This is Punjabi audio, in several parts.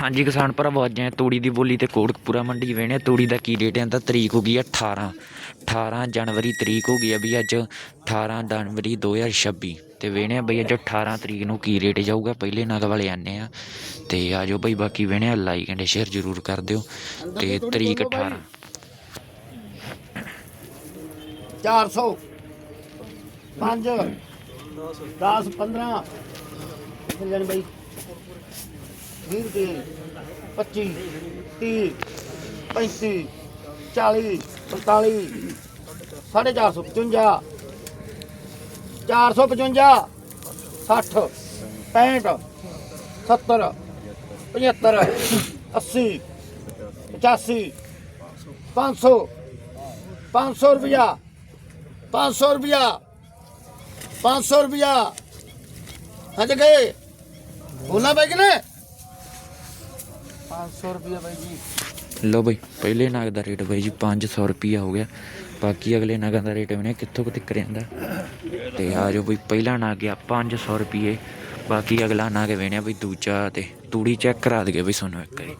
ਹਾਂਜੀ, ਕਿਸਾਨ ਭਰਾਵੋ, ਅੱਜ ਆਏ ਤੂੜੀ ਦੀ ਬੋਲੀ ਤੇ ਕੋਟਕਪੂਰਾ ਮੰਡੀ ਵੇਣੇ ਤੂੜੀ ਦਾ ਕੀ ਰੇਟ ਹੈ? ਤਾਂ ਤਰੀਕ ਹੋ ਗਈ ਹੈ 18 18 ਜਨਵਰੀ ਤਰੀਕ ਹੋ ਗਈ ਹੈ ਵੀ ਅੱਜ 18 ਜਨਵਰੀ 2026 ਤੇ ਵੇਣੇ ਬਈ ਅੱਜ 18 ਤਰੀਕ ਨੂੰ ਕੀ ਰੇਟ ਜਾਊਗਾ। ਪਹਿਲੇ ਨਗ ਵਾਲੇ ਆਨੇ ਆ। ਤੇ ਆਜੋ ਬਈ, ਬਾਕੀ ਵੇਣੇ ਲਾਈਕ ਐਂਡ ਸ਼ੇਅਰ ਜ਼ਰੂਰ ਕਰ ਦਿਓ। ਤੇ ਤਰੀਕ 18 400 5 10 15 ਫਿਰ ਜਾਨ 20 ਰੁਪਏ 25 30 35 40 45 450 455 455 60 65 70 75 80 85 500 500 ਰੁਪਇਆ 500 ਰੁਪਇਆ 500 ਰੁਪਇਆ ਹਜ ਗਏ? ਉਹਨਾਂ ਬਾਈ ਕਿਨੇ 500 ਰੁਪਇਆ ਬਾਈ ਜੀ। ਲੋ ਬਈ, ਪਹਿਲੇ ਨਗ ਦਾ ਰੇਟ ਬਾਈ ਜੀ 500 ਰੁਪਿਆ ਹੋ ਗਿਆ। ਬਾਕੀ ਅਗਲੇ ਨਗਾਂ ਦਾ ਰੇਟ ਵੇਣੇ ਕਿੱਥੋਂ ਕੁ ਤੱਕ ਜਾਂਦਾ। ਆ ਆਜੋ ਬਈ, ਪਹਿਲਾ ਨਗ ਗਿਆ 500 ਰੁਪਏ ਬਾਕੀ ਅਗਲਾ ਨਗ ਵੇਣਿਆ ਬਈ ਦੂਜਾ ਤੇ ਤੂੜੀ ਚੈੱਕ ਕਰਾ ਦਈਏ ਬਈ ਤੁਹਾਨੂੰ ਇੱਕ ਵਾਰੀ।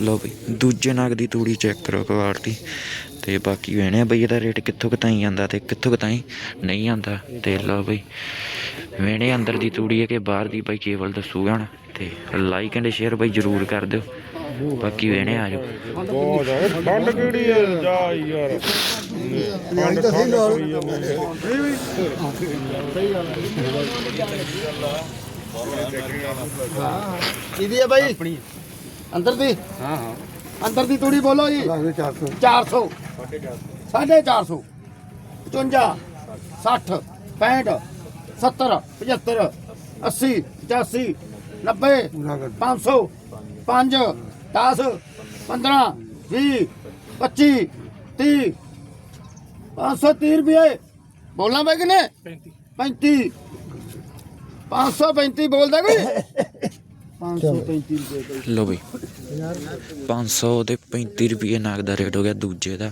ਲੋ ਬਈ, ਦੂਜੇ ਨਗ ਦੀ ਤੂੜੀ ਚੈੱਕ ਕਰੋ ਕੁਆਲਿਟੀ ਤੇ ਬਾਕੀ ਵੇਣਿਆ ਬਈ ਇਹਦਾ ਰੇਟ ਕਿੱਥੋਂ ਕੁ ਤਾਈਂ ਆਂਦਾ ਤੇ ਕਿੱਥੋਂ ਕੁ ਤਾਈਂ ਨਹੀਂ ਆਂਦਾ ਤੇ ਲਓ ਬਈ ਵੇਣੇ ਅੰਦਰ ਦੀ ਤੂੜੀ ਹੈ ਕਿ ਬਾਹਰ ਦੀ ਬਈ ਕੇਵਲ ਦੱਸੂਗਾ ਹੁਣ। ਤੇ ਲਾਈਕ ਐਂਡ ਸ਼ੇਅਰ ਬਈ ਜਰੂਰ ਕਰ ਦਿਓ। ਬਾਕੀ ਵੇਣੇ ਆ ਜਾਓ। ਬਹੁਤ ਠੰਡ ਕਿਹੜੀ ਹੈ ਜਾ ਯਾਰ। ਠੰਡ ਠੰਡ ਕਰੀ ਜਾਂਦੇ ਕਿਹਦੀ ਹੈ ਬਾਈ? ਆਪਣੀ ਅੰਦਰ ਦੀ? ਹਾਂ ਹਾਂ ਅੰਦਰ ਦੀ ਤੂੜੀ ਬੋਲੋ ਜੀ। 400 400 450 55 60 65 70 75 80 85 90 500 5 10 15 20 25 30 530 ਰੁਪਏ। ਬੋਲਣਾ ਬਈ ਕਿਨੇ? 35 535 ਬੋਲਦਾ ਕੋਈ? 535 ਰੁਪਏ ਲੋ ਬਈ 500 ਤੇ 35 ਰੁਪਏ ਨਾਗ ਦਾ ਰੇਟ ਹੋ ਗਿਆ ਦੂਜੇ ਦਾ।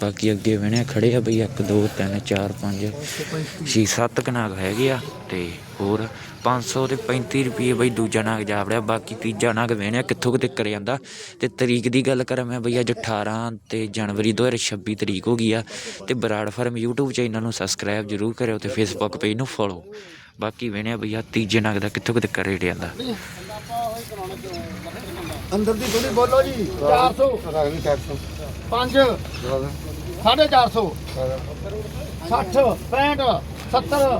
ਬਾਕੀ ਅੱਗੇ ਵੇਣੇ ਖੜੇ ਆ ਬਈ 1 2 3 4 5 6 7 ਕਨਾਗ ਹੈਗੇ ਆ ਤੇ ਹੋਰ 500 ਤੇ 35 ਰੁਪਏ ਬਈ ਦੂਜਾ ਨਾਗ ਜਾ ਵੜਿਆ ਬਾਕੀ ਤੀਜਾ ਨਾਗ ਵੇਣੇ ਕਿੱਥੋਂ ਕਿਤੇ ਕਰ ਜਾਂਦਾ। ਤੇ ਤਰੀਕ ਦੀ ਗੱਲ ਕਰਾਂ ਮੈਂ ਬਈ ਅੱਜ 18 ਤੇ ਜਨਵਰੀ 2026 ਤਰੀਕ ਹੋ ਗਈ ਆ, ਤੇ ਬਰਾੜ ਫਾਰਮ YouTube ਚੈਨਲ ਨੂੰ ਸਬਸਕ੍ਰਾਈਬ ਜਰੂਰ ਕਰਿਓ ਤੇ Facebook ਪੇਜ ਨੂੰ ਫੋਲੋ ਬਾਕੀ ਵੇਣੇ ਬਈਆ ਤੀਜੇ ਨਾਗ ਦਾ ਕਿੱਥੋਂ ਕਿਤੇ ਕਰ ਰੇਟ ਜਾਂਦਾ। ਅੰਦਰ ਦੀ ਥੋੜੀ ਬੋਲੋ ਜੀ 400 5 450 60 65 70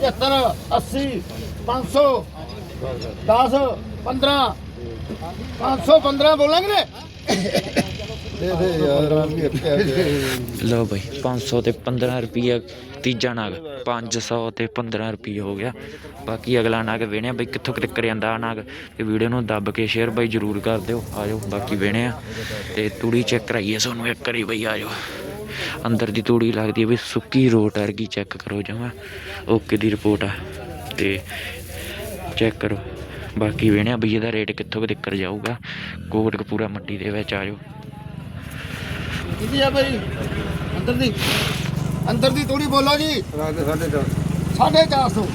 75 80 500 10 15 515 ਬੋਲਾਂਗੇ ਨੇ ਲਓ ਬਈ 500 ਤੇ 15 ਰੁਪਏ ਤੀਜਾ ਨਾਗ 500 ਤੇ 15 ਰੁਪਏ ਹੋ ਗਿਆ। ਬਾਕੀ ਅਗਲਾ ਨਾਗ ਵੇਣਿਆ ਬਈ ਕਿੱਥੋਂ ਕਿੱਥੇ ਕਰ ਜਾਂਦਾ ਨਾਗ। ਤੇ ਵੀਡੀਓ ਨੂੰ ਦੱਬ ਕੇ ਸ਼ੇਅਰ ਬਈ ਜਰੂਰ ਕਰ ਦਿਓ। ਆਜੋ ਬਾਕੀ ਵੇਣਿਆ। ਤੇ ਤੂੜੀ ਚੈੱਕ ਕਰਾਈਏ ਸਾਨੂੰ ਇੱਕ ਵਾਰੀ ਬਈ ਆਜੋ। ਅੰਦਰ ਦੀ ਤੂੜੀ ਲੱਗਦੀ ਹੈ ਵੀ ਸੁੱਕੀ ਰੋਟ ਵਰਗੀ ਚੈੱਕ ਕਰੋ ਜਮਾ। ਓਕੇ ਦੀ ਰਿਪੋਰਟ ਆ। ਤੇ ਚੈੱਕ ਕਰੋ। ਬਾਕੀ ਵੇਣਿਆ ਬਈ ਇਹਦਾ ਰੇਟ ਕਿੱਥੋਂ ਕੁ ਤੱਕ ਜਾਊਗਾ। ਕੋਟਕਪੂਰਾ ਮੰਡੀ ਦੇ ਵਿੱਚ ਆਜੋ ਕਿਹਦੀ ਆ ਬਈ? ਅੰਦਰ ਦੀ। ਅੰਦਰ ਦੀ ਥੋੜੀ ਬੋਲੋ ਜੀ। 450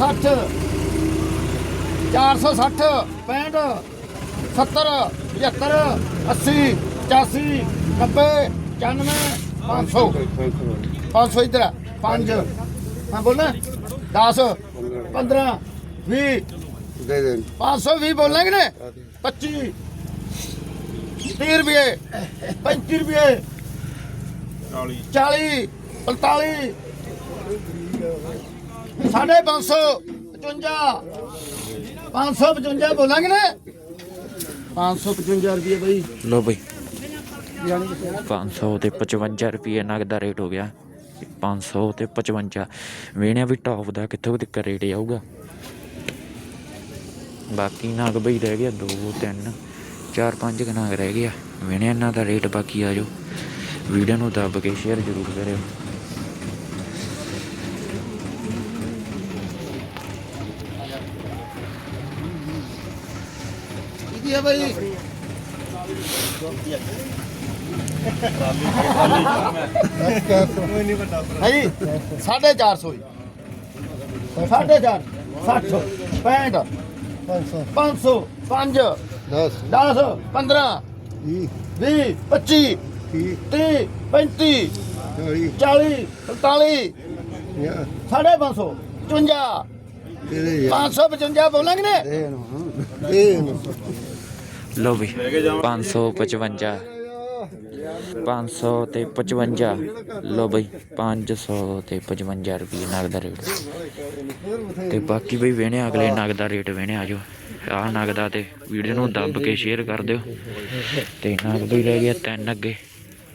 60 460 65 70 75 80 85 90 95 500 500 ਇਧਰ 5 ਹਾਂ ਬੋਲਣਾ? 10 15 20 ਦੇ ਦੇ। 520 ਬੋਲਾਂਗੇ ਨੇ 25 30 ਰੁਪਏ। 35 ਰੁਪਏ। 40 45 ਸਾਢੇ 500 55 555 ਬੋਲਾਂਗੇ ਨੇ 555 ਰੁਪਏ ਬਈ। ਲੋ ਬਈ। 500 ਤੇ 55 ਰੁਪਏ ਨਗ ਦਾ ਰੇਟ ਹੋ ਗਿਆ। 500 ਤੇ 55 ਵੇਣਿਆ ਵੀ ਟੌਪ ਦਾ ਕਿੱਥੋਂ ਤੱਕ ਰੇਟ ਆਊਗਾ ਬਾਕੀ ਨਗ ਬਈ ਰਹਿ ਗਿਆ 2 3 4 5 ਨਗ ਰਹਿ ਗਿਆ। ਵੇਣਿਆ ਇਹਨਾਂ ਦਾ ਰੇਟ ਬਾਕੀ ਆ ਜਾਓ ਵੀਡੀਓ ਨੂੰ ਦੱਬ ਕੇ ਸ਼ੇਅਰ ਜ਼ਰੂਰ ਕਰਿਓ। ਕਿਹਦੀ ਹੈ ਬਈ? ਹੈ ਜੀ? 450 ਸਾਢੇ 4 60 65 500 500 5 10 10 15 20 20 25 30 30 35 40 40 45 50 ਸਾਢੇ 500 55 ਤੇਰੇ ਯਾਰ। 555 ਬੋਲਾਂਗੇ ਨੇ ਲਓ ਬਈ 555 500 ਤੇ 55 ਲਓ ਬਈ 500 ਤੇ 55 ਰੁਪਏ ਨਗ ਦਾ ਰੇਟ। ਤੇ ਬਾਕੀ ਬਈ ਵੇਣੇ, ਅਗਲੇ ਨਗ ਦਾ ਰੇਟ ਵੇਣੇ ਆਜੋ ਆਹ ਨਗ ਦਾ ਤੇ ਵੀਡੀਓ ਨੂੰ ਦੱਬ ਕੇ ਸ਼ੇਅਰ ਕਰ ਦਿਓ। ਤੇ ਨਗ ਬਈ ਰਹਿ ਗਿਆ ਤਿੰਨ ਅੱਗੇ।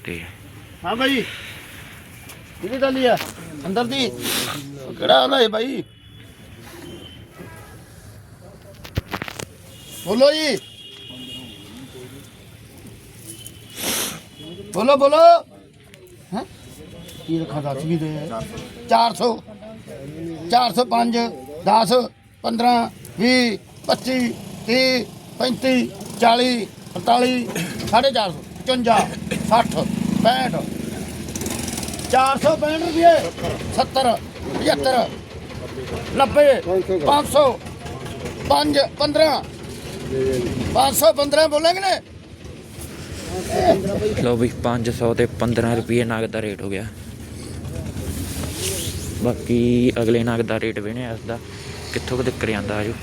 ਤੇ ਹਾਂ ਭਾਈ ਕਿਹਦੀ ਟਾਲੀ ਆ? ਅੰਦਰ ਦੀ। ਕਿਹੜਾ ਆਉਂਦਾ ਹੈ ਭਾਈ ਬੋਲੋ ਜੀ। ਬੋਲੋ ਬੋਲੋ। ਹੈ? ਕੀ ਰੱਖਾ ਦੱਸ ਵੀ ਦੇ। 400 405 10 15 20 25 30 35 40 45 450 55 60 65 465 ਰੁਪਏ 70 75 90 500 5 15 515 ਬੋਲਾਂਗੇ ਨੇ? ਲਓ ਬਈ 500 ਤੇ 15 ਰੁਪਏ ਨਗ ਦਾ ਰੇਟ ਹੋ ਗਿਆ। ਬਾਕੀ ਅਗਲੇ ਨਗ ਦਾ ਰੇਟ ਵੇਣੇ ਇਸ ਦਾ ਕਿੱਥੋਂ ਕੁ ਤੱਕ ਜਾਂਦਾ ਆਜੋ।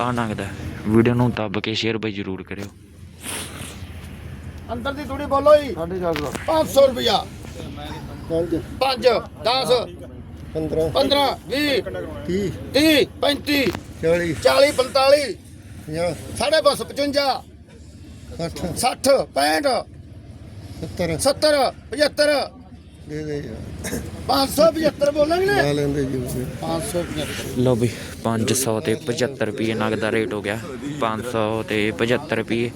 ਆ ਨਗ ਦਾ ਵੀਡੀਓ ਨੂੰ ਦੱਬ ਕੇ ਸ਼ੇਅਰ ਬਈ ਜ਼ਰੂਰ ਕਰਿਓ। ਅੰਦਰ ਦੀ ਥੋੜੀ ਬੋਲੋ ਜੀ। 450 500 ਰੁਪਿਆ 5 5 10 15 15 20 30 30 35 40 40 45 50 ਸਾਢੇ 55 60 60 65 70 70 75 ਦੇ ਦੇ ਯਾਰ। 575 ਬੋਲਾਂਗੇ ਨੇ। ਲਾ ਲੈਂਦੇ ਜੀ 575 ਲਓ ਬਈ 500 ਤੇ 75 ਰੁਪਏ ਨਗ ਦਾ ਰੇਟ ਹੋ ਗਿਆ। 500 ਤੇ 75 ਰੁਪਏ।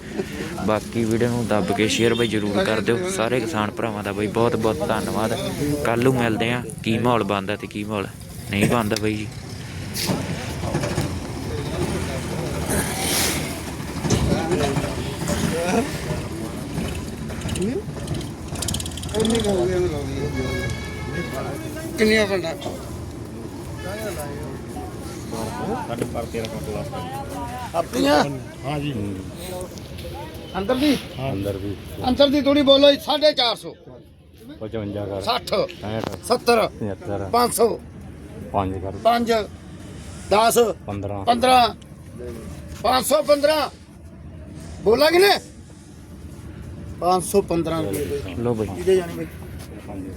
ਬਾਕੀ ਵੀਡੀਓ ਨੂੰ ਦੱਬ ਕੇ ਸ਼ੇਅਰ ਬਈ ਜ਼ਰੂਰ ਕਰ ਦਿਓ। ਸਾਰੇ ਕਿਸਾਨ ਭਰਾਵਾਂ ਦਾ ਬਈ ਬਹੁਤ ਬਹੁਤ ਧੰਨਵਾਦ। ਕੱਲ ਨੂੰ ਮਿਲਦੇ ਆ ਕੀ ਮਾਹੌਲ ਬਣਦਾ ਤੇ ਕੀ ਮਾਹੌਲ ਨਹੀਂ ਬਣਦਾ ਬਈ ਇੰਨੀ ਗੱਲ ਦੇ ਲਾਉਂਦੀ ਕਿੰਨੀਆਂ ਪੰਡਾ ਸਾਡੇ ਪਰ 13 ਕੱਟ ਲਾ ਆਪਣੀਆਂ? ਹਾਂ ਜੀ ਅੰਦਰ ਦੀ? ਅੰਦਰ ਵੀ ਅੰਦਰ ਦੀ ਥੋੜੀ ਬੋਲੋ ਜੀ 450 55 ਕਰ। 60 65 70 75 500 5 ਕਰ। 5 10 15 15 515 ਬੋਲਾਂਗੇ ਨੇ 515 ਰੁਪਏ ਲਓ ਬਈ। ਕਿਹਦੇ ਜਾਣੀ ਬਈ? ਹਾਂਜੀ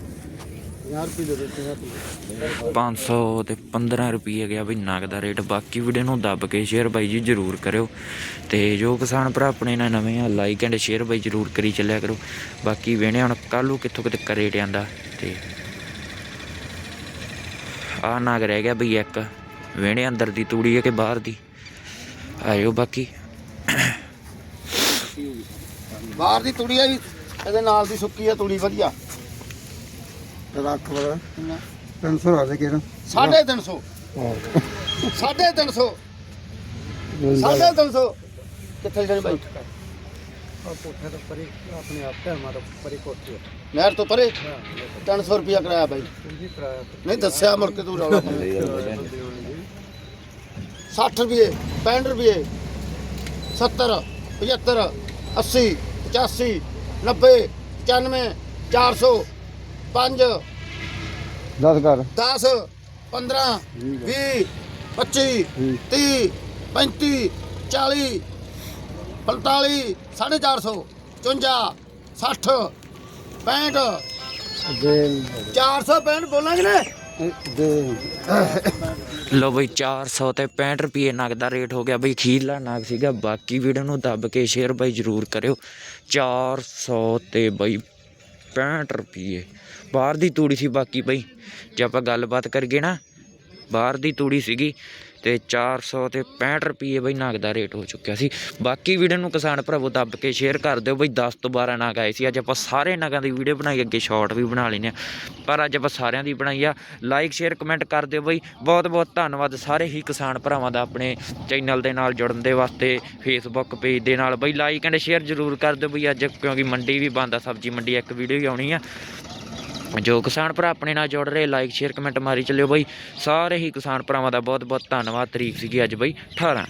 50 ਰੁਪਏ ਦੇ ਦਿੱਤੇ 500 ਤੇ 15 ਰੁਪਏ ਗਿਆ ਬਈ ਨਗ ਦਾ ਰੇਟ। ਬਾਕੀ ਵੀਡੀਓ ਨੂੰ ਦੱਬ ਕੇ ਸ਼ੇਅਰ ਬਾਈ ਜੀ ਜ਼ਰੂਰ ਕਰਿਓ। ਤੇ ਜੋ ਕਿਸਾਨ ਭਰਾ ਆਪਣੇ ਨਾਲ ਨਵੇਂ ਆ ਲਾਈਕ ਐਂਡ ਸ਼ੇਅਰ ਬਾਈ ਜ਼ਰੂਰ ਕਰੀ ਚੱਲਿਆ ਕਰੋ। ਬਾਕੀ ਵੇਣੇ ਹੁਣ ਕੱਲ ਕਿੱਥੋਂ ਕਿਤੇ ਕਰੇ ਜਾਂਦਾ ਤੇ ਆ ਨਗ ਰਹਿ ਗਿਆ ਬਈ ਇੱਕ। ਵੇਣੇ ਅੰਦਰ ਦੀ ਤੂੜੀ ਹੈ ਕਿ ਬਾਹਰ ਦੀ? ਆਇਓ ਬਾਕੀ। ਬਾਹਰ ਦੀ ਤੂੜੀ ਆ ਵੀ ਇਹਦੇ ਨਾਲ ਦੀ ਸੁੱਕੀ ਆ ਤੂੜੀ ਵਧੀਆ। ਰੱਖ ਬੜਾ 300 ਆ ਦੇ ਕਿਹੜਾ? 350 350 350 ਕਿੱਥੇ ਜਾਣੀ ਬਾਈ? ਕੋਠੇ ਤੋਂ ਪਰੇ ਆਪਣੇ ਆਪ ਤੇ ਮਾਰੋ ਪਰੇ ਕੋਠੇ ਨਹਿਰ ਤੋਂ ਪਰੇ? 300 ਰੁਪਿਆ ਕਰਾਇਆ ਬਾਈ। ਜੀ ਕਰਾਇਆ ਨਹੀਂ ਦੱਸਿਆ ਮੁੜ ਕੇ ਤੂੰ ਰੌਲਾ। ਪਾਉਂਦਾ। 60 ਰੁਪਏ 65 ਰੁਪਏ 70 75 80 85 90 95 400 5 10 ਕਰ 10 15 20 25 30 35 40 45 450 54 60 65 ਦੇ 465 ਬੋਲਾਂਗੇ ਨੇ। ਦੇ। ਲਓ ਬਈ 400 ਤੇ 65 ਰੁਪਏ ਨਗ ਦਾ ਰੇਟ ਹੋ ਗਿਆ ਬਈ, ਖੀਰਲਾ ਨਗ ਸੀਗਾ। ਬਾਕੀ ਵੀਡੀਓ ਨੂੰ ਦੱਬ ਕੇ ਸ਼ੇਅਰ ਬਈ ਜ਼ਰੂਰ ਕਰਿਓ। 400 ਤੇ ਬਈ 65 ਰੁਪਏ। ਬਾਹਰ ਦੀ ਤੂੜੀ ਸੀ ਬਾਕੀ ਬਈ। ਜੇ ਆਪਾਂ ਗੱਲਬਾਤ ਕਰੀਏ ਨਾ, ਬਾਹਰ ਦੀ ਤੂੜੀ ਸੀਗੀ। ਤੇ 400 ਤੇ 65 ਰੁਪਏ ਬਈ ਨਗ ਦਾ ਰੇਟ ਹੋ ਚੁੱਕਿਆ ਸੀ। ਬਾਕੀ ਵੀਡੀਓ ਨੂੰ ਕਿਸਾਨ ਭਰਾਵੋ ਦੱਬ ਕੇ ਸ਼ੇਅਰ ਕਰ ਦਿਓ ਬਈ 10 ਤੋਂ 12 ਨਗ ਆਏ ਸੀ। ਅੱਜ ਆਪਾਂ ਸਾਰੇ ਨਗਾਂ ਦੀ ਵੀਡੀਓ ਬਣਾਈ, ਅੱਗੇ ਸ਼ਾਰਟ ਵੀ ਬਣਾ ਲੈਨੇ ਆ ਪਰ ਅੱਜ ਆਪਾਂ ਸਾਰਿਆਂ ਦੀ ਬਣਾਈ ਆ। ਲਾਈਕ ਸ਼ੇਅਰ ਕਮੈਂਟ ਕਰ ਦਿਓ ਬਈ। ਬਹੁਤ ਬਹੁਤ ਧੰਨਵਾਦ ਸਾਰੇ ਹੀ ਕਿਸਾਨ ਭਰਾਵਾਂ ਦਾ ਆਪਣੇ ਚੈਨਲ ਦੇ ਨਾਲ ਜੁੜਨ ਦੇ ਵਾਸਤੇ ਫੇਸਬੁੱਕ ਪੇਜ ਦੇ ਨਾਲ। ਬਈ ਲਾਈਕ ਐਂਡ ਸ਼ੇਅਰ ਜ਼ਰੂਰ ਕਰ ਦਿਓ ਬਈ ਅੱਜ, ਕਿਉਂਕਿ ਮੰਡੀ ਵੀ ਬੰਦ ਆ, ਸਬਜ਼ੀ ਮੰਡੀ ਇੱਕ ਵੀਡੀਓ ਹੀ ਆਉਣੀ ਆ। ਜੋ ਕਿਸਾਨ ਭਰਾ ਆਪਣੇ ਨਾਲ ਜੁੜ ਰਹੇ ਲਾਈਕ ਸ਼ੇਅਰ ਕਮੈਂਟ ਮਾਰੀ ਚੱਲਿਓ ਬਾਈ। ਸਾਰੇ ਹੀ ਕਿਸਾਨ ਭਰਾਵਾਂ ਦਾ ਬਹੁਤ ਬਹੁਤ ਧੰਨਵਾਦ। ਤਰੀਕ ਸੀਗੀ ਅੱਜ ਬਾਈ 18